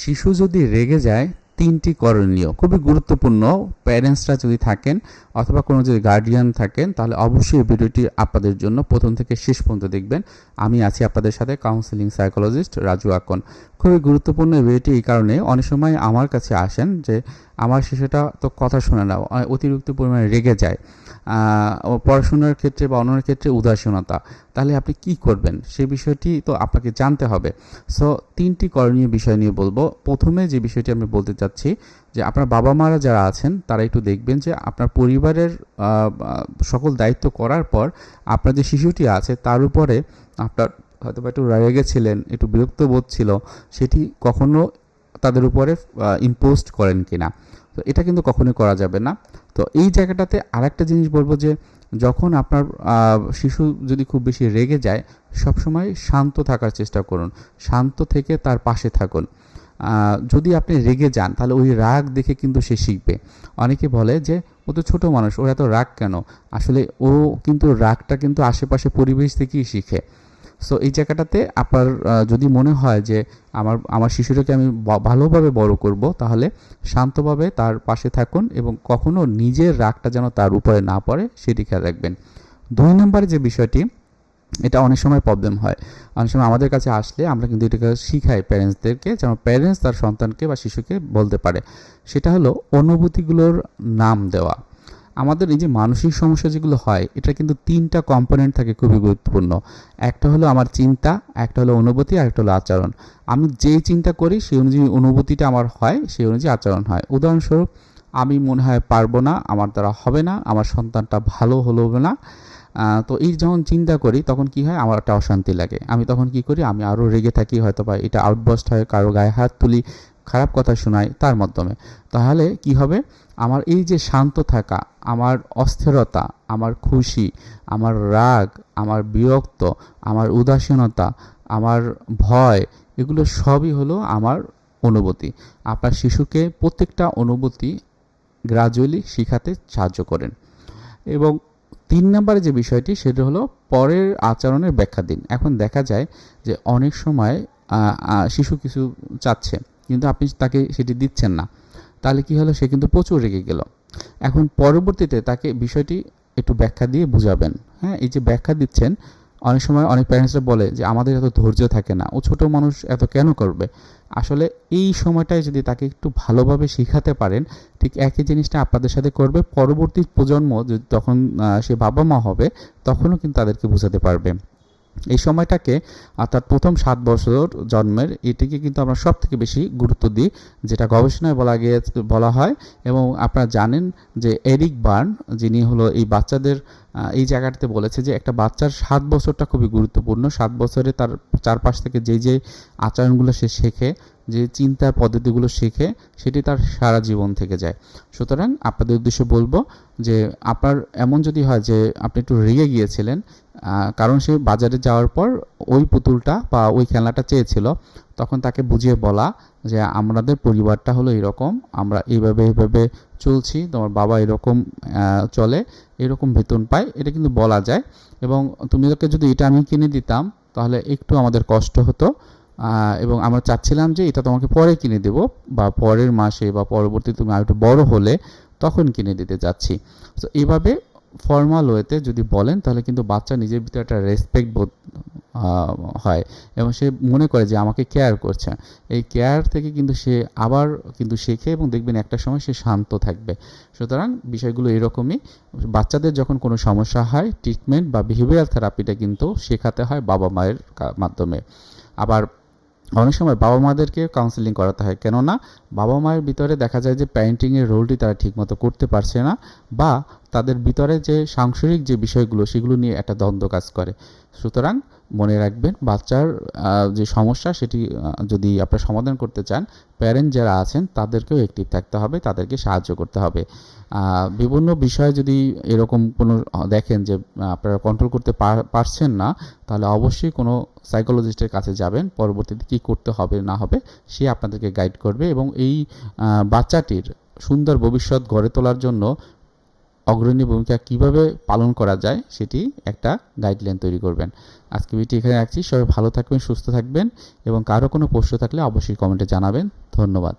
শিশু যদি রেগে যায়, তিনটি করণীয়। খুবই গুরুত্বপূর্ণ প্যারেন্টসরা যদি থাকেন অথবা কোনো যদি গার্ডিয়ান থাকেন, তাহলে অবশ্যই ভিডিওটি আপনাদের জন্য প্রথম থেকে শেষ পর্যন্ত দেখবেন। আমি আছি আপনাদের সাথে কাউন্সিলিং সাইকোলজিস্ট রাজু আকন খুবই গুরুত্বপূর্ণ এই ভিডিওটি এই কারণে অনেক সময় আমার কাছে আসেন যে আমার শিশুটা তো কথা শোনে না অতিরিক্ত পরিমাণে রেগে যায়। পড়াশোনার ক্ষেত্রে বা অন্যান্য ক্ষেত্রে উদাসীনতা। তাহলে আপনি কি করবেন? সেই বিষয়টি তো আপনাকে জানতে হবে। সো তিনটি করণীয় বিষয় নিয়ে বলব। প্রথমে যে বিষয়টি আমি বলতে চাচ্ছি, যে আপনার বাবা মারা যারা আছেন, তারা একটু দেখবেন যে আপনার পরিবারের সকল দায়িত্ব করার পর আপনার যে শিশুটি আছে, তার উপরে আপনার হয়তো বা একটু রেগে গেছিলেন, একটু বিরক্ত বোধ ছিল, সেটি কখনো তাদের উপরে ইম্পোস্ট করেন কিনা। তো এটা কিন্তু কখনোই করা যাবে না। তো এই জায়গাটাতে আরেকটা জিনিস বলব যে, যখন আপনার শিশু যদি খুব বেশি রেগে যায়, সবসময় শান্ত থাকার চেষ্টা করুন। শান্ত থেকে তার পাশে থাকুন। যদি আপনি রেগে যান, তাহলে ওই রাগ দেখে কিন্তু সে শিখবে। অনেকে বলে যে, ও তো ছোটো মানুষ, ওর এত রাগ কেন? আসলে ও কিন্তু রাগটা কিন্তু আশেপাশে পরিবেশ থেকেই শিখে। সো এই জায়গাটাতে আপনার যদি মনে হয় যে আমার আমার শিশুটাকে আমি ভালোভাবে বড় করব, তাহলে শান্তভাবে তার পাশে থাকুন এবং কখনো নিজের রাগটা যেন তার উপরে না পড়ে সেটি খেয়াল রাখবেন। দুই নম্বরে যে বিষয়টি, এটা অনেক সময় প্রবলেম হয়। অনেক সময় আমাদের কাছে আসলে আমরা কিন্তু এটাকে শিখাই প্যারেন্টসদেরকে যেমন প্যারেন্টস তার সন্তানকে বা শিশুকে বলতে পারে। সেটা হলো অনুভূতিগুলোর নাম দেওয়া। আমাদের এই যে মানসিক সমস্যা যেগুলো হয়, এটা কিন্তু তিনটা কম্পোনেন্ট থাকে খুবই গুরুত্বপূর্ণ। একটা হলো আমার চিন্তা, একটা হলো অনুভূতি, আর একটা হলো আচরণ। আমি যেই চিন্তা করি, সেই অনুযায়ী অনুভূতিটা আমার হয়, সেই অনুযায়ী আচরণ হয়। উদাহরণস্বরূপ, আমি মনে হয় পারব না, আমার দ্বারা হবে না, আমার সন্তানটা ভালো হলো না তো এই যখন চিন্তা করি, তখন কি হয়? আমার একটা অশান্তি লাগে। আমি তখন কি করি? আমি আরও রেগে থাকি হয়তো বা এটা আউটবাস্ট হয়, কারও গায়ে হাত তুলি খারাপ কথা শোনাই তার মাধ্যমে। তাহলে কি হবে? আমার এই যে শান্ত থাকা, আমার অস্থিরতা, আমার খুশি, আমার রাগ, আমার বিরক্ত, আমার উদাসীনতা, আমার ভয়, এগুলো সবই হলো আমার অনুভূতি। আপনার শিশুকে প্রত্যেকটা অনুভূতি গ্রাজুয়ালি শেখাতে সাহায্য করেন। এবং তিন নম্বরে যে বিষয়টি, সেটা হলো পরের আচরণের ব্যাখ্যা দিন। এখন দেখা যায় যে অনেক সময় শিশু কিছু চাচ্ছে। কিন্তু আপনি তাকে সেটি দিচ্ছেন না। তাহলে কি হলো? সে কিন্তু প্রচুর রেগে গেল। এখন পরবর্তীতে তাকে বিষয়টি একটু ব্যাখ্যা দিয়ে বুঝাবেন। হ্যাঁ এই যে ব্যাখ্যা দিচ্ছেন, অনেক সময় অনেক প্যারেন্টসরা বলে যে, আমাদের এত ধৈর্য থাকে না। ও ছোট মানুষ, এত কেন করবে? আসলে এই সময়টায় যদি তাকে একটু ভালোভাবে শেখাতে পারেন, ঠিক একই জিনিসটা আপনাদের সাথে করবে। পরবর্তী প্রজন্ম যদি তখন সে বাবা মা হবে, তখনও কিন্তু তাদেরকে বোঝাতে পারবে। এই সময়টাকে, অর্থাৎ প্রথম সাত বছর জন্মের, এটিকে কিন্তু আমরা সব থেকে বেশি গুরুত্ব দিই, যেটা গবেষণায় বলা গিয়ে, বলা হয় এবং আপনারা জানেন যে এরিক বার্ন, যিনি হলো এই বাচ্চাদের এই জায়গাটাতে বলেছে যে একটা বাচ্চার সাত বছরটা খুবই গুরুত্বপূর্ণ। সাত বছরে তার চারপাশ থেকে যে যে আচরণগুলো সে শেখে যে চিন্তার পদ্ধতিগুলো শেখে, সেটি তার সারা জীবন থেকে যায়। সুতরাং আপনাদের উদ্দেশ্যে বলব যে আপনার, এমন যদি হয় যে আপনি একটু রেগে গিয়েছিলেন কারণ সে বাজারে যাওয়ার পর ওই পুতুলটা বা ওই খেলনাটা চেয়েছিল, তখন তাকে বুঝিয়ে বলা যে আমাদের পরিবারটা হলো এরকম, আমরা এইভাবে এইভাবে চলছি, তোমার বাবা এরকম চলে, এরকম বেতন পায়, এটা কিন্তু বলা যায়। এবং তুমি ওকে যদি এটা আমি কিনে দিতাম, তাহলে একটু আমাদের কষ্ট হতো। এবং আমরা চাচ্ছিলাম যে এটা তোমাকে পরে কিনে দেব বা পরের মাসে বা পরবর্তী তুমি আর একটু বড় হলে তখন কিনে দিতে যাচ্ছি তো এইভাবে ফর্মাল ওয়েতে যদি বলেন তাহলে কিন্তু বাচ্চা নিজের ভিতরে একটা রেসপেক্ট বোধ হয় এবং সে মনে করে যে আমাকে কেয়ার করছে। এই কেয়ার থেকে কিন্তু সে আবার কিন্তু শেখে এবং দেখবেন একটা সময় সে শান্ত থাকবে। সুতরাং বিষয়গুলো এরকমই। বাচ্চাদের যখন কোনো সমস্যা হয় ট্রিটমেন্ট বা বিহেভিয়ারাল থেরাপিটা কিন্তু শেখাতে হয় বাবা মায়ের মাধ্যমে। আবার অনেক সময় বাবা মাদেরকে কাউন্সেলিং করাতে হয়। কেননা, বাবা মায়ের ভিতরে দেখা যায় যে প্যারেন্টিংয়ের রোলটি তারা ঠিকমতো করতে পারছে না বা তাদের ভিতরে যে সাংসারিক যে বিষয়গুলো, সেগুলো নিয়ে একটা দ্বন্দ্ব কাজ করে। সুতরাং মনে রাখবেন, বাচ্চার যে সমস্যা সেটি যদি আপনারা সমাধান করতে চান প্যারেন্ট যারা আছেন তাদেরকেও অ্যাক্টিভ থাকতে হবে, তাদেরকে সাহায্য করতে হবে। বিভিন্ন বিষয়ে যদি এরকম কোনো দেখেন যে আপনারা কন্ট্রোল করতে পারছেন না, তাহলে অবশ্যই কোনো সাইকোলজিস্টের কাছে যাবেন, পরবর্তীতে কী করতে হবে, না হবে, সে আপনাদেরকে গাইড করবে এবং এই বাচ্চাটির সুন্দর ভবিষ্যৎ গড়ে তোলার জন্য অগ্রণী ভূমিকা কীভাবে পালন করা যায় সেটি একটা গাইডলাইন তৈরি করবেন। আজকে ভিডিওটি এখানে রাখছি। সবাই ভালো থাকবেন, সুস্থ থাকবেন এবং কারও কোনো প্রশ্ন থাকলে অবশ্যই কমেন্টে জানাবেন। ধন্যবাদ।